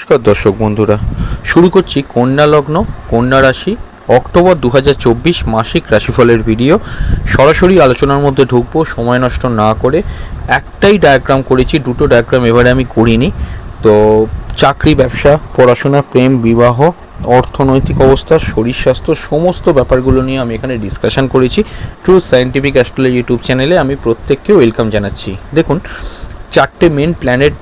নমস্কার দর্শক বন্ধুরা, শুরু করছি কন্যা লগ্ন, কন্যা রাশি, অক্টোবর দু হাজার চব্বিশ মাসিক রাশিফলের ভিডিও সরাসরি আলোচনার মধ্যে ঢুকবো, সময় নষ্ট না করে। একটাই ডায়াগ্রাম করেছি, দুটো ডায়াগ্রাম এবারে আমি করিনি। তো চাকরি, ব্যবসা, পড়াশোনা, প্রেম, বিবাহ, অর্থনৈতিক অবস্থা, শরীর স্বাস্থ্য, সমস্ত ব্যাপারগুলো নিয়ে আমি এখানে ডিসকাশন করেছি। ট্রু সায়েন্টিফিক অ্যাস্ট্রোলজি ইউটিউব চ্যানেলে আমি প্রত্যেককে ওয়েলকাম জানাচ্ছি। দেখুন চারটে মেন প্ল্যানেট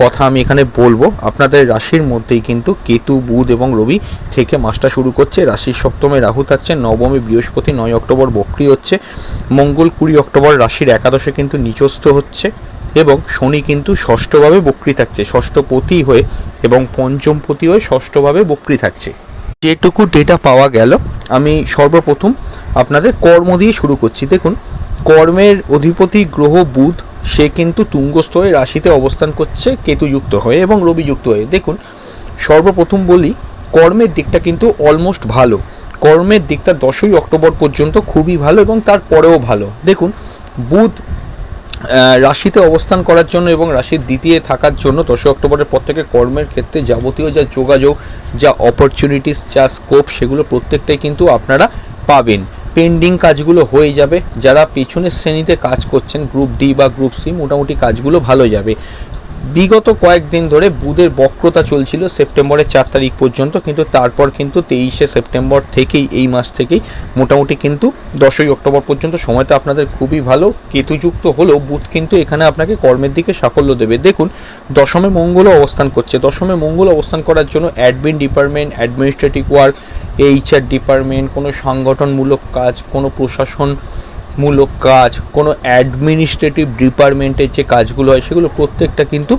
কথা আমি এখানে বলব। আপনাদের রাশির মধ্যেই কিন্তু কেতু, বুধ এবং রবি থেকে মাসটা শুরু করছে। রাশির সপ্তমে রাহু থাকছে, নবমে বৃহস্পতি, নয় অক্টোবর বক্রি হচ্ছে। মঙ্গল কুড়ি অক্টোবর রাশির একাদশে কিন্তু নিচস্থ হচ্ছে এবং শনি কিন্তু ষষ্ঠভাবে বক্রি থাকছে, ষষ্ঠপতি হয়ে এবং পঞ্চমপতি হয়ে ষষ্ঠভাবে বক্রি থাকছে। যেটুকু ডেটা পাওয়া গেল, আমি সর্বপ্রথম আপনাদের কর্ম দিয়ে শুরু করছি। দেখুন, কর্মের অধিপতি গ্রহ বুধ সে কিন্তু তুঙ্গস্থ হয়ে রাশিতে অবস্থান করছে, কেতুযুক্ত হয়ে এবং রবিযুক্ত হয়ে। দেখুন, সর্বপ্রথম বলি, কর্মের দিকটা কিন্তু অলমোস্ট ভালো। কর্মের দিকটা দশই অক্টোবর পর্যন্ত খুবই ভালো এবং তারপরেও ভালো। দেখুন, বুধ রাশিতে অবস্থান করার জন্য এবং রাশির দ্বিতীয় থাকার জন্য দশই অক্টোবরের পর থেকে কর্মের ক্ষেত্রে যাবতীয় যা যোগাযোগ, যা অপরচুনিটিস যা স্কোপ সেগুলো প্রত্যেকটাই কিন্তু আপনারা পাবেন। পেন্ডিং কাজগুলো হয়ে যাবে। যারা পিছনের শ্রেণীতে কাজ করছেন গ্রুপ ডি বা গ্রুপ সি মোটামুটি কাজগুলো ভালো যাবে। বিগত কয়েকদিন ধরে বুধের বক্রতা চলছিল সেপ্টেম্বরের চার তারিখ পর্যন্ত, কিন্তু তারপর কিন্তু তেইশে সেপ্টেম্বর থেকেই, এই মাস থেকেই মোটামুটি কিন্তু দশই অক্টোবর পর্যন্ত সময়টা আপনাদের খুবই ভালো। কেতুযুক্ত হলেও বুধ কিন্তু এখানে আপনাকে কর্মের দিকে সাফল্য দেবে। দেখুন, দশমে মঙ্গল অবস্থান করছে। দশমে মঙ্গল অবস্থান করার জন্য admin department, administrative work, HR department, কোনো সংগঠনমূলক কাজ, কোনো প্রশাসন মূলক কাজ, কোনো অ্যাডমিনিস্ট্রেটিভ ডিপার্টমেন্টের যে কাজগুলো হয়, সেগুলো প্রত্যেকটা কিন্তু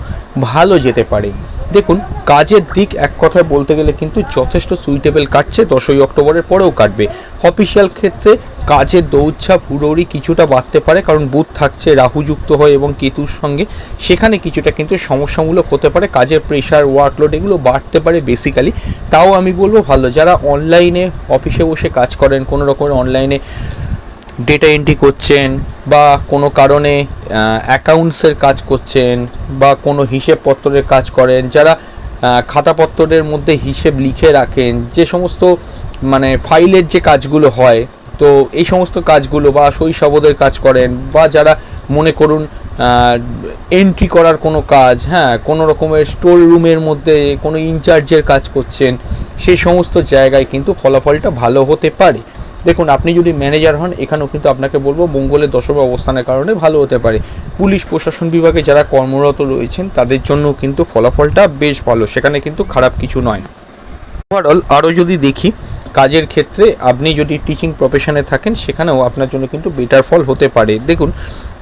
ভালো যেতে পারে। দেখুন, কাজের দিক এক কথায় বলতে গেলে কিন্তু যথেষ্ট সুইটেবল কাটছে, দশই অক্টোবরের পরেও কাটবে। অফিসিয়াল ক্ষেত্রে কাজের দৌড়ছা পুরোরই কিছুটা বাড়তে পারে, কারণ বুধ থাকছে রাহুযুক্ত হয় এবং কেতুর সঙ্গে সেখানে কিছুটা কিন্তু সমস্যামূলক হতে পারে, কাজের প্রেশার ওয়ার্কলোড এগুলো বাড়তে পারে বেসিক্যালি তাও আমি বলব ভালো, যারা অনলাইনে অফিসে বসে কাজ করেন, কোনো রকমের অনলাইনে ডেটা এন্ট্রি করছেন বা কোনো কারণে অ্যাকাউন্টসের কাজ করছেন বা কোনো হিসেবপত্রের কাজ করেন, যারা খাতাপত্রের মধ্যে হিসেব লিখে রাখেন, যে সমস্ত মানে ফাইলের যে কাজগুলো হয়, তো এই সমস্ত কাজগুলো বা শৈশবদের কাজ করেন বা যারা মনে করুন এন্ট্রি করার কোনো কাজ হ্যাঁ কোনো রকমের স্টোর রুমের মধ্যে কোনো ইনচার্জের কাজ করছেন সেই সমস্ত জায়গায় কিন্তু ফলাফলটা ভালো হতে পারে। দেখুন, আপনি যদি ম্যানেজার হন, এখানেও কিন্তু আপনাকে বলব মঙ্গলের দশম অবস্থানের কারণে ভালো হতে পারে। পুলিশ, প্রশাসন বিভাগে যারা কর্মরত রয়েছেন, তাদের জন্য কিন্তু ফলাফলটা বেশ ভালো। সেখানে কিন্তু খারাপ কিছু নয়। ওভারঅল আরও যদি দেখি, কাজের ক্ষেত্রে আপনি যদি টিচিং প্রফেশনে থাকেন, সেখানেও আপনার জন্য কিন্তু বেটার ফল হতে পারে। দেখুন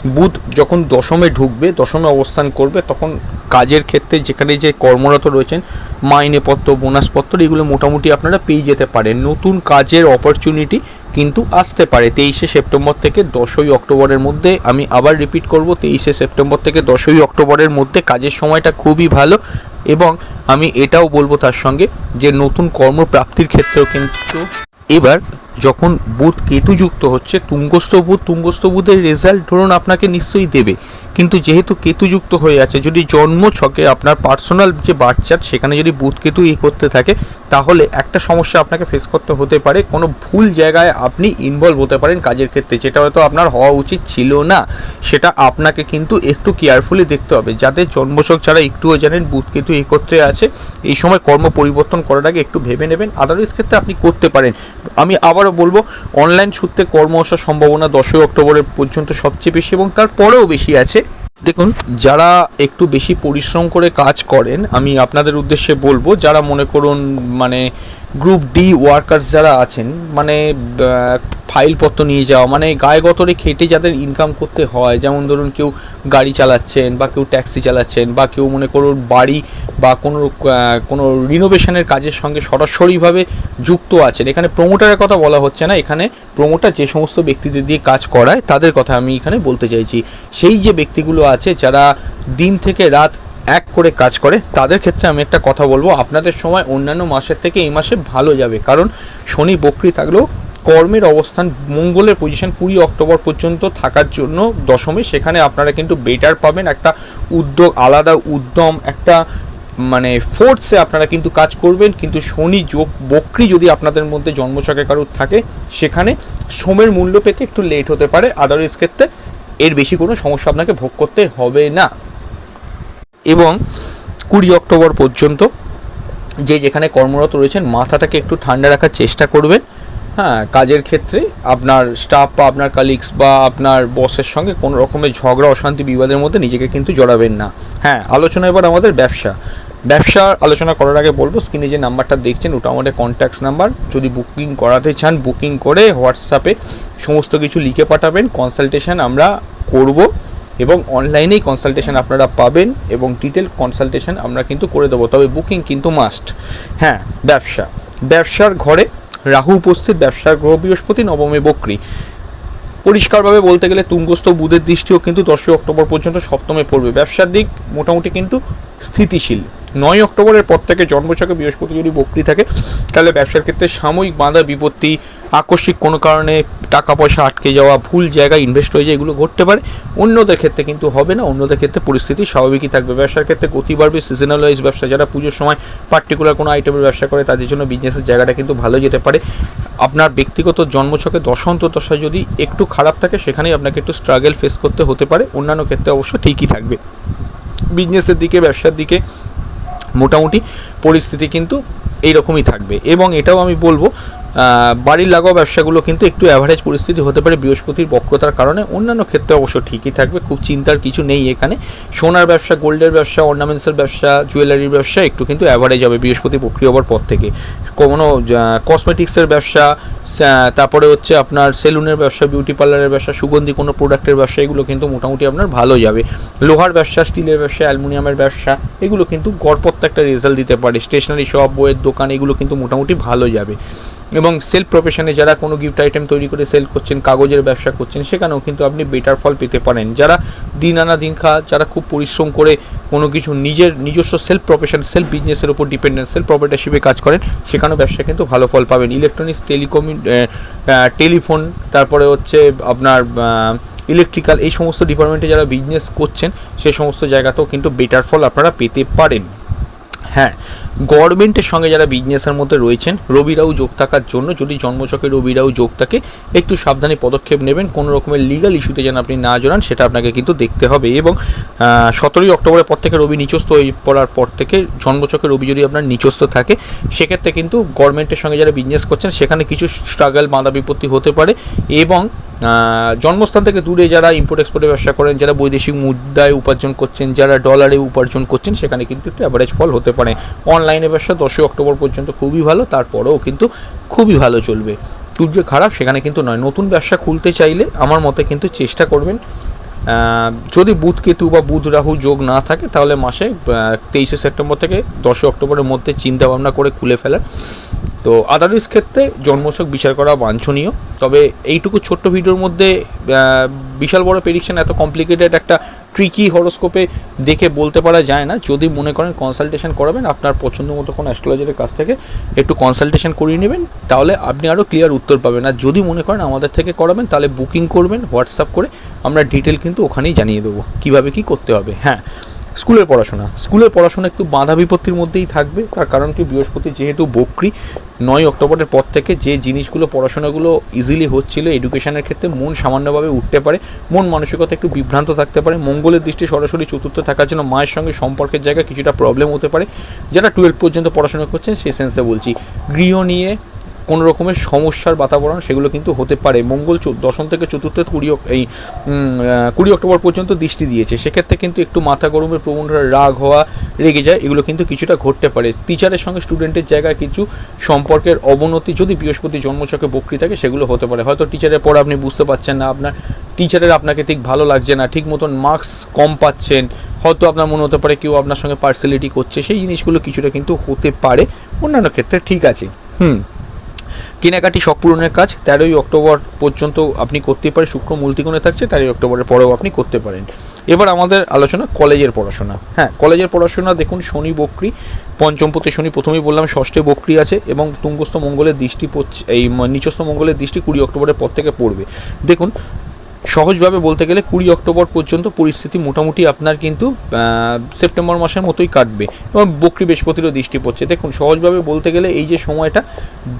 বুধ যখন দশমে ঢুকবে, দশমে অবস্থান করবে, তখন কাজের ক্ষেত্রে যেখানে যে কর্মরত রয়েছেন মাইনেপত্র বোনাসপত্র এগুলো মোটামুটি আপনারা পেয়ে যেতে পারেন। নতুন কাজের অপরচুনিটি কিন্তু আসতে পারে। তেইশে সেপ্টেম্বর থেকে দশই অক্টোবরের মধ্যে, আমি আবার রিপিট করব, তেইশে সেপ্টেম্বর থেকে দশই অক্টোবরের মধ্যে কাজের সময়টা খুবই ভালো এবং আমি এটাও বলব তার সঙ্গে যে নতুন কর্মপ্রাপ্তির ক্ষেত্রেও কিন্তু এবার যখন বুধ কেতু যুক্ত হচ্ছে তুঙ্গস্থ বুধ তুঙ্গস্থ বুধের রেজাল্ট ধরুন আপনাকে নিশ্চয়ই দেবে। কিন্তু যেহেতু কেতুযুক্ত হয়ে আছে, যদি জন্ম ছকে আপনার পার্সোনাল যে বাচ্চার সেখানে যদি বুধ কেতু ই করতে থাকে, তাহলে একটা সমস্যা আপনাকে ফেস করতে হতে পারে। কোনো ভুল জায়গায় আপনি ইনভলভ হতে পারেন কাজের ক্ষেত্রে, যেটা হয়তো আপনার হওয়া উচিত ছিল না, সেটা আপনাকে কিন্তু একটু কেয়ারফুলি দেখতে হবে যাদের জন্মছক ছাড়া একটুও জানেন বুধ কেতু একত্রে আছে। এই সময় কর্ম পরিবর্তন করার আগে একটু ভেবে নেবেন আদারওয়াইজ ক্ষেত্রে আপনি করতে পারেন। আমি আবারও বলব অনলাইন সূত্রে কর্ম আসার সম্ভাবনা দশই অক্টোবরের পর্যন্ত সবচেয়ে বেশি এবং তারপরেও বেশি আছে। দেখুন, যারা একটু বেশি পরিশ্রম করে কাজ করেন, আমি আপনাদের উদ্দেশ্যে বলব, যারা মনে করুন মানে গ্রুপ ডি ওয়ার্কার্স যারা আছেন মানে ফাইলপত্র নিয়ে যাওয়া মানে গায়ে গতরে খেটে যাদের ইনকাম করতে হয়, যেমন ধরুন কেউ গাড়ি চালাচ্ছেন বা কেউ ট্যাক্সি চালাচ্ছেন বা কেউ মনে করুন বাড়ি বা কোনো কোনো রিনোভেশনের কাজের সঙ্গে সরাসরিভাবে যুক্ত আছেন। এখানে প্রমোটারের কথা বলা হচ্ছে না, এখানে প্রমোটার যে সমস্ত ব্যক্তিদের দিয়ে কাজ করায়, তাদের কথা আমি এখানে বলতে চাইছি। সেই যে ব্যক্তিগুলো আছে, যারা দিন থেকে রাত এক করে কাজ করে, তাদের ক্ষেত্রে আমি একটা কথা বলব, আপনাদের সময় অন্যান্য মাসের থেকে এই মাসে ভালো যাবে। কারণ শনি বকরি থাকলেও কর্মের অবস্থান, মঙ্গলের পজিশন কুড়ি অক্টোবর পর্যন্ত থাকার জন্য দশমে, সেখানে আপনারা কিন্তু বেটার পাবেন একটা উদ্যোগ, আলাদা উদ্যম, একটা মানে ফোর্সে আপনারা কিন্তু কাজ করবেন। কিন্তু শনি যোগ, বক্রি যদি আপনাদের মধ্যে জন্মছকে কারোর থাকে, সেখানে শ্রমের মূল্য পেতে একটু লেট হতে পারে। আদারওয়াইজ ক্ষেত্রে এর বেশি কোনো সমস্যা আপনাকে ভোগ করতে হবে না। এবং কুড়ি অক্টোবর পর্যন্ত যে যেখানে কর্মরত রয়েছেন, মাথাটাকে একটু ঠান্ডা রাখার চেষ্টা করবেন। হ্যাঁ কাজের ক্ষেত্রে আপনার স্টাফ বা আপনার কালিগস বা আপনার বসের সঙ্গে কোনো রকমের ঝগড়া, অশান্তি, বিবাদের মধ্যে নিজেকে কিন্তু জড়াবেন না। হ্যাঁ আলোচনা এবার আমাদের ব্যবসা। ব্যবসার আলোচনা করার আগে বলব স্ক্রিনে যে নাম্বারটা দেখছেন, ওটা আমাদের কন্ট্যাক্টস নাম্বার। যদি বুকিং করাতে চান বুকিং করে হোয়াটসঅ্যাপে সমস্ত কিছু লিখে পাঠাবেন। কনসালটেশন আমরা করব। এবং অনলাইনেই কনসালটেশন আপনারা পাবেন এবং ডিটেল কনসালটেশন আমরা কিন্তু করে দেবো। তবে বুকিং কিন্তু মাস্ট হ্যাঁ ব্যবসা। ব্যবসার ঘরে রাহু উপস্থিত, ব্যবসার গ্রহ বৃহস্পতি, নবমে বক্রী। পরিষ্কারভাবে বলতে গেলে তুঙ্গস্থ বুধের দৃষ্টিও কিন্তু দশই অক্টোবর পর্যন্ত সপ্তমে পড়বে। ব্যবসার দিক মোটামুটি কিন্তু স্থিতিশীল। নয় অক্টোবরের পর থেকে জন্মছকে বৃহস্পতি যদি বক্রি থাকে, তাহলে ব্যবসার ক্ষেত্রে সাময়িক বাঁধা বিপত্তি আকস্মিক কোনো কারণে টাকা পয়সা আটকে যাওয়া ভুল জায়গায় ইনভেস্ট হয়ে যায়, এগুলো ঘটতে পারে। অন্যদের ক্ষেত্রে কিন্তু হবে না, অন্যদের ক্ষেত্রে পরিস্থিতি স্বাভাবিকই থাকবে। ব্যবসার ক্ষেত্রে গতি বাড়বে সিজনাল ওয়াইজ ব্যবসা, যারা পুজোর সময় পার্টিকুলার কোনো আইটেমের ব্যবসা করে, তাদের জন্য বিজনেসের জায়গাটা কিন্তু ভালো যেতে পারে। আপনার ব্যক্তিগত জন্মছকে দশন্ত দশা যদি একটু খারাপ থাকে, সেখানেই আপনাকে একটু স্ট্রাগল ফেস করতে হতে পারে। অন্যান্য ক্ষেত্রে অবশ্য ঠিকই থাকবে। বিজনেসের দিকে, ব্যবসার দিকে মোটামুটি পরিস্থিতি কিন্তু এইরকমই থাকবে। এবং এটাও আমি বলব বাড়ির লাগোয়া ব্যবসাগুলো কিন্তু একটু অ্যাভারেজ পরিস্থিতি হতে পারে বৃহস্পতির বক্রতার কারণে। অন্যান্য ক্ষেত্রে অবশ্য ঠিকই থাকবে, খুব চিন্তার কিছু নেই এখানে। সোনার ব্যবসা, গোল্ডের ব্যবসা অর্নামেন্টসের ব্যবসা জুয়েলারির ব্যবসা একটু কিন্তু অ্যাভারেজ হবে বৃহস্পতি বক্রি হওয়ার পর থেকে। কোনো কসমেটিক্সের ব্যবসা তারপরে হচ্ছে আপনার সেলুনের ব্যবসা বিউটি পার্লারের ব্যবসা, সুগন্ধি কোনো প্রোডাক্টের ব্যবসা, এগুলো কিন্তু মোটামুটি আপনার ভালো যাবে। লোহার ব্যবসা, স্টিলের ব্যবসা, অ্যালুমিনিয়ামের ব্যবসা, এগুলো কিন্তু গড়পত্তা একটা রেজাল্ট দিতে পারে। স্টেশনারি শপ বইয়ের দোকান, এগুলো কিন্তু মোটামুটি ভালো যাবে। এবং সেলফ প্রফেশনে যারা কোনো গিফট আইটেম তৈরি করে সেল করছেন, কাগজের ব্যবসা করছেন, সেখানেও কিন্তু আপনি বেটার ফল পেতে পারেন। যারা দিন আনা দিন খা যারা খুব পরিশ্রম করে কোনো কিছু নিজের নিজস্ব সেলফ প্রফেশন সেলফ বিজনেসের উপর ডিপেন্ডেন্ট সেলফ প্রপার্টারশিপে কাজ করেন, সেখানেও ব্যবসা কিন্তু ভালো ফল পাবেন। ইলেকট্রনিক্স টেলিকমি টেলিফোন তারপরে হচ্ছে আপনার ইলেকট্রিক্যাল এই সমস্ত ডিপার্টমেন্টে যারা বিজনেস করছেন, সে সমস্ত জায়গাতেও কিন্তু বেটার ফল আপনারা পেতে পারেন। হ্যাঁ গভর্নমেন্টের সঙ্গে যারা বিজনেসের মধ্যে রয়েছেন, রবিরাও যোগ থাকার জন্য, যদি জন্মচকে রবিরাও যোগ থাকে, একটু সাবধানে পদক্ষেপ নেবেন। কোনো রকমের লিগাল ইস্যুতে যেন আপনি না জড়ান, সেটা আপনাকে কিন্তু দেখতে হবে এবং সতেরোই অক্টোবরের পর থেকে রবি নিচস্থ হয়ে পড়ার পর থেকে জন্মচকে রবি যদি আপনার নিচস্থ থাকে, সেক্ষেত্রে কিন্তু গভর্নমেন্টের সঙ্গে যারা বিজনেস করছেন, সেখানে কিছু স্ট্রাগল বাধা বিপত্তি হতে পারে এবং জন্মস্থান থেকে দূরে যারা ইম্পোর্ট এক্সপোর্টের ব্যবসা করেন, যারা বৈদেশিক মুদ্রায় উপার্জন করছেন, যারা ডলারে উপার্জন করছেন, সেখানে কিন্তু একটু অ্যাভারেজ ফল হতে পারে। অনলাইনে ব্যবসা দশই অক্টোবর পর্যন্ত খুবই ভালো, তারপরেও কিন্তু খুবই ভালো চলবে। সূর্য খারাপ, সেখানে কিন্তু নয়। নতুন ব্যবসা খুলতে চাইলে আমার মতে কিন্তু চেষ্টা করবেন। যদি বুধ কেতু বা বুধ রাহু যোগ না থাকে, তাহলে মাসে তেইশে সেপ্টেম্বর থেকে দশই অক্টোবরের মধ্যে চিন্তা ভাবনা করে খুলে ফেলার তো আদারওয়াইজ ক্ষেত্রে জন্মছক বিচার করা বাঞ্ছনীয়। তবে এইটুকু ছোট্ট ভিডিওর মধ্যে বিশাল বড় প্রেডিকশন এত কমপ্লিকেটেড একটা ট্রিকি হরোস্কোপে দেখে বলতে পারা যায় না। যদি মনে করেন কনসালটেশন করাবেন, আপনার পছন্দ মতো কোনো অ্যাস্ট্রোলজারের কাছ থেকে একটু কনসালটেশন করিয়ে নেবেন, তাহলে আপনি আরও ক্লিয়ার উত্তর পাবেন। আর যদি মনে করেন আমাদের থেকে করাবেন, তাহলে বুকিং করবেন হোয়াটসঅ্যাপ করে আমরা ডিটেল কিন্তু ওখানেই জানিয়ে দেবো। কীভাবে কী করতে হবে? হ্যাঁ স্কুলের পড়াশোনা। স্কুলের পড়াশোনা একটু বাধা বিপত্তির মধ্যেই থাকবে। তার কারণ কি? বৃহস্পতি যেহেতু বকরি, নয় অক্টোবরের পর থেকে যে জিনিসগুলো, পড়াশোনাগুলো ইজিলি হচ্ছিল এডুকেশনের ক্ষেত্রে, মন সামান্যভাবে উঠতে পারে। মন মানসিকতা একটু বিভ্রান্ত থাকতে পারে। মঙ্গলের দৃষ্টি সরাসরি চতুর্থ থাকার জন্য মায়ের সঙ্গে সম্পর্কের জায়গায় কিছুটা প্রবলেম হতে পারে। যারা টুয়েলভ পর্যন্ত পড়াশোনা করছেন সেই সেন্সে বলছি। গৃহ নিয়ে কোনো রকমের সমস্যার বাতাবরণ সেগুলো কিন্তু হতে পারে। মঙ্গল দশম থেকে চতুর্থ কুড়ি এই কুড়ি অক্টোবর পর্যন্ত দৃষ্টি দিয়েছে। সেক্ষেত্রে কিন্তু একটু মাথা গরমের প্রবণতা রাগ হওয়া, রেগে যায়, এগুলো কিন্তু কিছুটা ঘটতে পারে। টিচারের সঙ্গে স্টুডেন্টের জায়গায় কিছু সম্পর্কের অবনতি যদি বৃহস্পতি জন্মচকে বকরি থাকে, সেগুলো হতে পারে। হয়তো টিচারের পড়া আপনি বুঝতে পারছেন না, আপনার টিচারের আপনাকে ঠিক ভালো লাগছে না, ঠিক মতন মার্কস কম পাচ্ছেন, হয়তো আপনার মনে হতে পারে কেউ আপনার সঙ্গে পার্সেলিটি করছে, সেই জিনিসগুলো কিছুটা কিন্তু হতে পারে। অন্যান্য ক্ষেত্রে ঠিক আছে। হুম। কেনাকাটি শখ পূরণের কাজ, তেরোই অক্টোবর পর্যন্ত আপনি করতে পারেন, শুক্র মূলতিকোণে থাকছে, তেরোই অক্টোবরের পরেও আপনি করতে পারেন। এবার আমাদের আলোচনা কলেজের পড়াশোনা। হ্যাঁ কলেজের পড়াশোনা দেখুন, শনি বক্রি পঞ্চমপতি শনি, প্রথমেই বললাম ষষ্ঠে বক্রি আছে এবং তুঙ্গস্থ মঙ্গলের দৃষ্টি এই নিচস্থ মঙ্গলের দৃষ্টি কুড়ি অক্টোবরের পর থেকে পড়বে। দেখুন সহজভাবে বলতে গেলে কুড়ি অক্টোবর পর্যন্ত পরিস্থিতি মোটামুটি আপনার কিন্তু সেপ্টেম্বর মাসের মতোই কাটবে। এবং বকরি বৃহস্পতিরও দৃষ্টি পড়ছে। দেখুন, সহজভাবে বলতে গেলে এই যে সময়টা,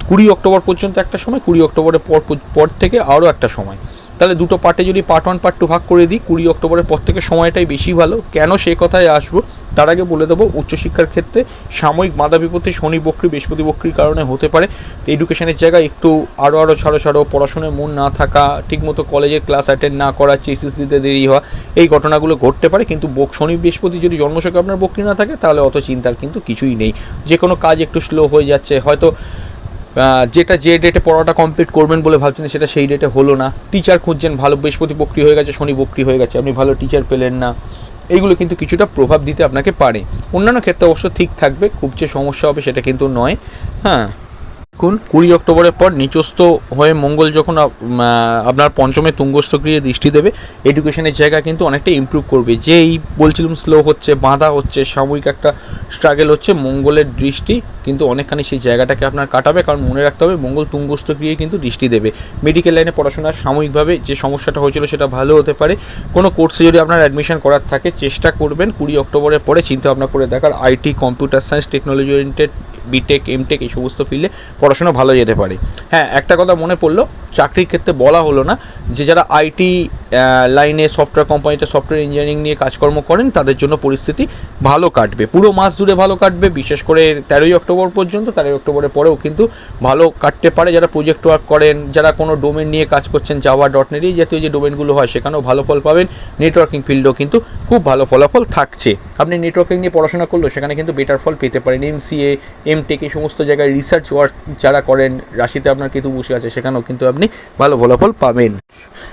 কুড়ি অক্টোবর পর্যন্ত একটা সময়, কুড়ি অক্টোবরের পর পর থেকে আরও একটা সময়। তাহলে দুটো পার্টে যদি পার্ট ওয়ান পার্ট টু ভাগ করে দিই, কুড়ি অক্টোবরের পর থেকে সময়টাই বেশি ভালো। কেন সে কথায় আসব? তার আগে বলে দেবো, উচ্চশিক্ষার ক্ষেত্রে সাময়িক বাধা বিপত্তি শনি বক্রি, বৃহস্পতি বক্রির কারণে হতে পারে। তো এডুকেশনের জায়গায় একটু আরও আরও ছাড়ো ছাড়ো, পড়াশোনায় মন না থাকা, ঠিকমতো কলেজের ক্লাস অ্যাটেন্ড না করা চেসিস দিতে দেরি হওয়া, এই ঘটনাগুলো ঘটতে পারে। কিন্তু বক- শনি, বৃহস্পতি যদি জন্মশকে আপনার বক্রি না থাকে, তাহলে অত চিন্তার কিন্তু কিছুই নেই। যে কোনো কাজ একটু স্লো হয়ে যাচ্ছে। হয়তো যেটা যে ডেটে পড়াটা কমপ্লিট করবেন বলে ভাবছেন সেটা সেই ডেটে হলো না। টিচার খুঁজছেন, ভালো বৃহস্পতি বক্রি হয়ে গেছে, শনি বক্রি হয়ে গেছে, আপনি ভালো টিচার পেলেন না। এইগুলো কিন্তু কিছুটা প্রভাব দিতে আপনাকে পারে। অন্যান্য ক্ষেত্রে অবশ্য ঠিক থাকবে, খুব যে সমস্যা হবে সেটা কিন্তু নয়। হ্যাঁ। দেখুন, কুড়ি অক্টোবরের পর নিচস্থ হয়ে মঙ্গল যখন আপনার পঞ্চমে তুঙ্গস্থ গৃহে দৃষ্টি দেবে এডুকেশনের জায়গা কিন্তু অনেকটা ইমপ্রুভ করবে। যে এই বলছিলাম স্লো হচ্ছে, বাঁধা হচ্ছে, সাময়িক একটা স্ট্রাগল হচ্ছে, মঙ্গলের দৃষ্টি কিন্তু অনেকখানি সেই জায়গাটাকে আপনার কাটাবে, কারণ মনে রাখতে হবে মঙ্গল তুঙ্গস্থ গৃহে কিন্তু দৃষ্টি দেবে। মেডিকেল লাইনে পড়াশোনা সাময়িকভাবে যে সমস্যাটা হয়েছিল সেটা ভালো হতে পারে। কোনো কোর্সে যদি আপনার অ্যাডমিশন করার থাকে, চেষ্টা করবেন কুড়ি অক্টোবরের পরে চিন্তা ভাবনা করে দেখার। IT computer science technology oriented BTech MTech এই সমস্ত ফিল্ডে পড়াশোনা ভালো যেতে পারে। হ্যাঁ একটা কথা মনে পড়ল, চাকরির ক্ষেত্রে বলা হলো না যে যারা আইটি লাইনে সফটওয়্যার কোম্পানিতে সফটওয়্যার ইঞ্জিনিয়ারিং নিয়ে কাজকর্ম করেন, তাদের জন্য পরিস্থিতি ভালো কাটবে। পুরো মাস জুড়ে ভালো কাটবে, বিশেষ করে তেরোই অক্টোবর পর্যন্ত, তেরোই অক্টোবরের পরেও কিন্তু ভালো কাটতে পারে। যারা প্রজেক্ট ওয়ার্ক করেন, যারা কোনো ডোমেন নিয়ে কাজ করছেন জাভা ডট নেট এই জাতীয় যে ডোমেনগুলো হয়, সেখানেও ভালো ফল পাবেন। নেটওয়ার্কিং ফিল্ডেও কিন্তু খুব ভালো ফলাফল থাকছে। আপনি নেটওয়ার্কিং নিয়ে পড়াশোনা করলেও সেখানে কিন্তু বেটার ফল পেতে পারেন। এমসিএ এমটেক এই সমস্ত জায়গায় রিসার্চ ওয়ার্ক যারা করেন, রাশিতে আপনার কিন্তু বসে আছে, সেখানেও কিন্তু আপনি ভালো ফলাফল পাবেন।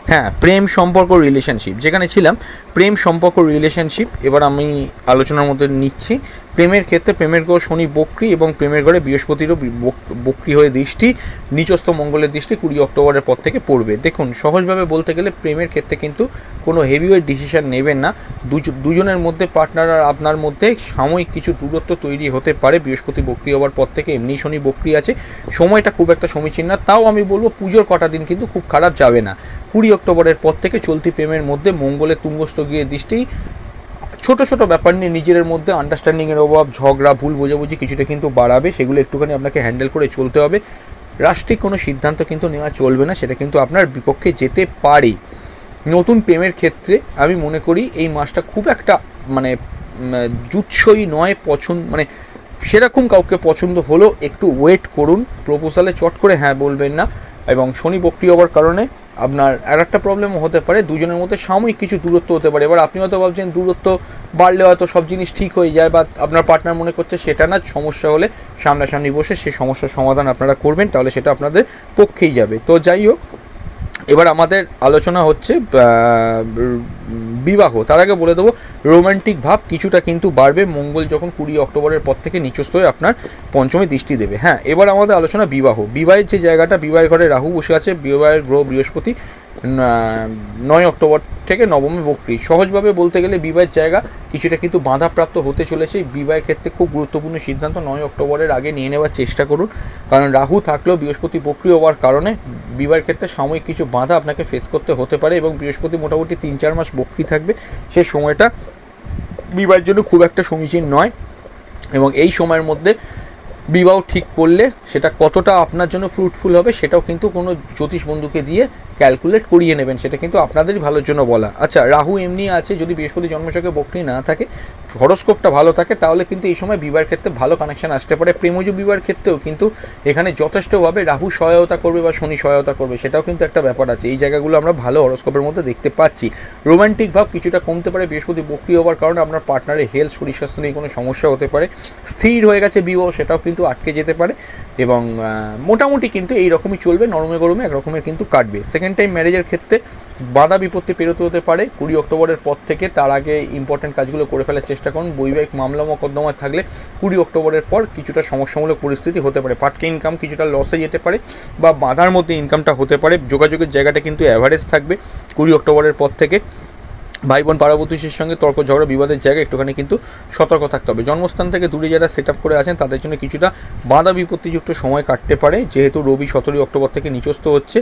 হ্যাঁ প্রেম সম্পর্ক রিলেশনশিপ যেখানে ছিলাম প্রেম সম্পর্ক রিলেশনশিপ এবার আমি আলোচনার মধ্যে নিচ্ছি। প্রেমের ক্ষেত্রে প্রেমের গ্রহ শনি বক্রি এবং প্রেমের ঘরে বৃহস্পতিরও বক- বক্রি হয়ে দৃষ্টি নিচস্থ মঙ্গলের দৃষ্টি কুড়ি অক্টোবরের পর থেকে পড়বে। দেখুন, সহজভাবে বলতে গেলে প্রেমের ক্ষেত্রে কিন্তু কোনো হেভিওয়েট ডিসিশন নেবেন না। দুজ- দুজনের মধ্যে পার্টনার আর আপনার মধ্যে সাময়িক কিছু দূরত্ব তৈরি হতে পারে। বৃহস্পতি বক্রি হওয়ার পর থেকে এমনি শনি বক্রি আছে। সময়টা খুব একটা সমীচীন না। তাও আমি বলব পুজোর কটা দিন কিন্তু খুব খারাপ যাবে না। কুড়ি অক্টোবরের পর থেকে চলতি প্রেমের মধ্যে মঙ্গলের তুঙ্গস্থ গিয়ে দৃষ্টি ছোট ছোট ব্যাপার নিয়ে নিজের মধ্যে আন্ডারস্ট্যান্ডিংয়ের অভাব, ঝগড়া, ভুল বোঝাবুঝি কিছুটা কিন্তু বাড়াবে, সেগুলো একটুখানি আপনাকে হ্যান্ডেল করে চলতে হবে। রাষ্ট্রিক কোনো সিদ্ধান্ত কিন্তু নেওয়া চলবে না, সেটা কিন্তু আপনার বিপক্ষে যেতে পারে নতুন প্রেমের ক্ষেত্রে আমি মনে করি এই মাসটা খুব একটা মানে জুৎসই নয়, পছন্দ মানে সেরকম কাউকে পছন্দ হলো একটু ওয়েট করুন। প্রপোজালে চট করে হ্যাঁ বলবেন না এবং শনি বক্রি হওয়ার কারণে আপনার আর একটা প্রবলেম হতে পারে, দুজনের মধ্যে সাময়িক কিছু দূরত্ব হতে পারে। এবার আপনি হয়তো ভাবছেন দূরত্ব বাড়লে হয়তো সব জিনিস ঠিক হয়ে যায় বা আপনার পার্টনার মনে করছে সেটা না, সমস্যা হলে সামনাসামনি বসে সেই সমস্যার সমাধান আপনারা করবেন, তাহলে সেটা আপনাদের পক্ষেই যাবে। তো যাই হোক এবার আমাদের আলোচনা হচ্ছে বিবাহ। তার আগে বলে দেবো, রোমান্টিক ভাব কিছুটা কিন্তু বাড়বে। মঙ্গল যখন কুড়ি অক্টোবরের পর থেকে নিচস্থ আপনার পঞ্চমী দৃষ্টি দেবে। হ্যাঁ এবার আমাদের আলোচনা বিবাহ। বিবাহের যে জায়গাটা, বিবাহের ঘরে রাহু বসে আছে, বিবাহের গ্রহ বৃহস্পতি নয় অক্টোবর থেকে নবমী বক্রি সহজভাবে বলতে গেলে বিবাহের জায়গা কিছুটা কিন্তু বাধাপ্রাপ্ত হতে চলেছে। বিবাহের ক্ষেত্রে খুব গুরুত্বপূর্ণ সিদ্ধান্ত নয় অক্টোবরের আগে নিয়ে নেওয়ার চেষ্টা করুন। কারণ রাহু থাকলেও বৃহস্পতি বক্রি হওয়ার কারণে বিবাহের ক্ষেত্রে সাময়িক কিছু বাধা আপনাকে ফেস করতে হতে পারে এবং বৃহস্পতি মোটামুটি তিন চার মাস বক্রি থাকবে। সে সময়টা বিবাহের জন্য খুব একটা সমীচীন নয় এবং এই সময়ের মধ্যে বিবাহ ঠিক করলে সেটা কতটা আপনার জন্য ফ্রুটফুল হবে সেটাও কিন্তু কোনো জ্যোতিষ বন্ধুকে দিয়ে ক্যালকুলেট করিয়ে নেবেন, সেটা কিন্তু আপনাদেরই ভালোর জন্য বলা। আচ্ছা রাহু এমনি আছে, যদি বৃহস্পতি জন্মচকে বকরি না থাকে, হরস্কোপটা ভালো থাকে, তাহলে কিন্তু এই সময় বিবাহের ক্ষেত্রে ভালো কানেকশন আসতে পারে। প্রেমজ বিবাহের ক্ষেত্রেও কিন্তু এখানে যথেষ্টভাবে রাহু সহায়তা করবে বা শনি সহায়তা করবে, সেটাও কিন্তু একটা ব্যাপার আছে। এই জায়গাগুলো আমরা ভালো হরস্কোপের মধ্যে দেখতে পাচ্ছি। রোমান্টিক ভাব কিছুটা কমতে পারে, বৃহস্পতি বক্রি হওয়ার কারণে আপনার পার্টনারের হেলথ শরীর স্বাস্থ্য নিয়ে কোনো সমস্যা হতে পারে। স্থির হয়ে গেছে বিবাহ, সেটাও কিন্তু আটকে যেতে পারে এবং মোটামুটি কিন্তু এই রকমই চলবে, নরমে গরমে একরকমের কিন্তু কাটবে। সেকেন্ড টাইম ম্যারেজের ক্ষেত্রে বাধা বিপত্তি পেরোতে হতে পারে। কুড়ি অক্টোবরের পর থেকে তার আগে ইম্পর্ট্যান্ট কাজগুলো করে ফেলার চেষ্টা করুন। বৈবাহিক মামলা মোকদ্দমা থাকলে কুড়ি অক্টোবরের পর কিছুটা সমস্যামূলক পরিস্থিতি হতে পারে। পাটকে ইনকাম কিছুটা লসে যেতে পারে বা বাধার মধ্যে ইনকামটা হতে পারে। যোগাযোগের জায়গাটা কিন্তু অ্যাভারেজ থাকবে। কুড়ি অক্টোবরের পর থেকে ভাই বোন পাড়াবতীশের সঙ্গে তর্ক, ঝগড়া, বিবাদের জায়গায় একটুখানি কিন্তু সতর্ক থাকতে হবে। জন্মস্থান থেকে দূরে যারা সেট করে আছেন, তাদের জন্য কিছুটা বাধা বিপত্তিযুক্ত সময় কাটতে পারে। যেহেতু রবি সতেরোই অক্টোবর থেকে নিচস্থ হচ্ছে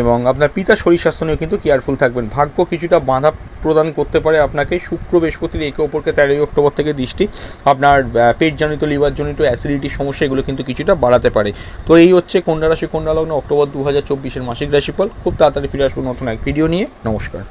এবং আপনার পিতা শরীর স্বাস্থ্য নিয়েও কিন্তু কেয়ারফুল থাকবেন। ভাগ্য কিছুটা বাধা প্রদান করতে পারে আপনাকে। শুক্র, বৃহস্পতির একে অপরকে তেরোই অক্টোবর থেকে দৃষ্টি আপনার পেটজনিত, লিভারজনিত অ্যাসিডিটির সমস্যা এগুলো কিন্তু কিছুটা বাড়াতে পারে। তো এই হচ্ছে কন্যা রাশি, কন্যা লগ্ন, অক্টোবর দু হাজার চব্বিশের মাসিক রাশিফল। খুব তাড়াতাড়ি ফিরে আসব নতুন এক ভিডিও নিয়ে। নমস্কার।